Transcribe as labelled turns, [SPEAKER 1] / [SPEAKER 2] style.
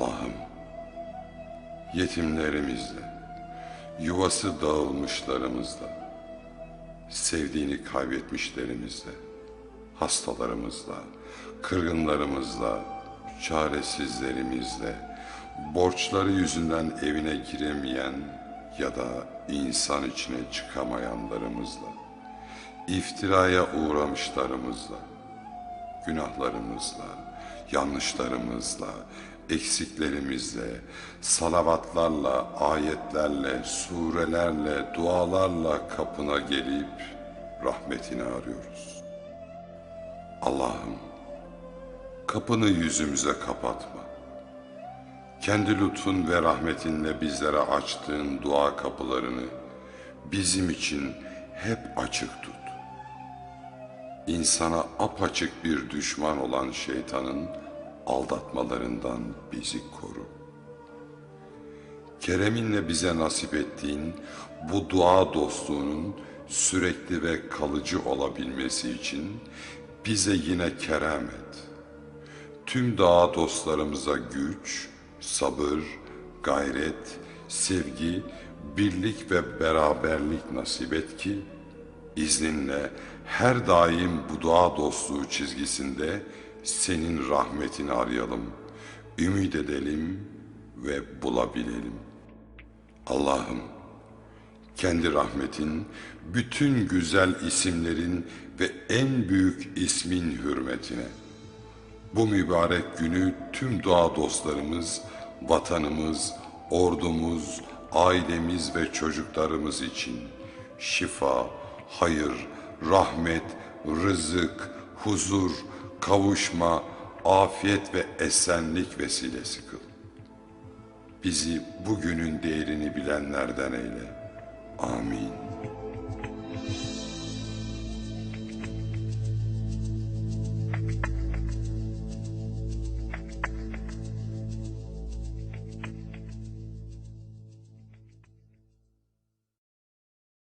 [SPEAKER 1] Allah'ım yetimlerimizle, yuvası dağılmışlarımızla, sevdiğini kaybetmişlerimizle, hastalarımızla, kırgınlarımızla, çaresizlerimizle, borçları yüzünden evine giremeyen ya da insan içine çıkamayanlarımızla, iftiraya uğramışlarımızla, günahlarımızla, yanlışlarımızla, eksiklerimizle, salavatlarla, ayetlerle, surelerle, dualarla kapına gelip rahmetini arıyoruz. Allah'ım kapını yüzümüze kapatma. Kendi lütfun ve rahmetinle bizlere açtığın dua kapılarını bizim için hep açık tut insana apaçık bir düşman olan şeytanın aldatmalarından bizi koru. Kereminle bize nasip ettiğin bu dua dostluğunun sürekli ve kalıcı olabilmesi için bize yine kerem et. Tüm dua dostlarımıza güç, sabır, gayret, sevgi, birlik ve beraberlik nasip et ki İzninle her daim bu dua dostluğu çizgisinde senin rahmetini arayalım, ümit edelim ve bulabilelim. Allah'ım kendi rahmetin, bütün güzel isimlerin ve en büyük ismin hürmetine. Bu mübarek günü tüm dua dostlarımız, vatanımız, ordumuz, ailemiz ve çocuklarımız için şifa, hayır, rahmet, rızık, huzur, kavuşma, afiyet ve esenlik vesilesi kıl. Bizi bugünün değerini bilenlerden eyle. Amin.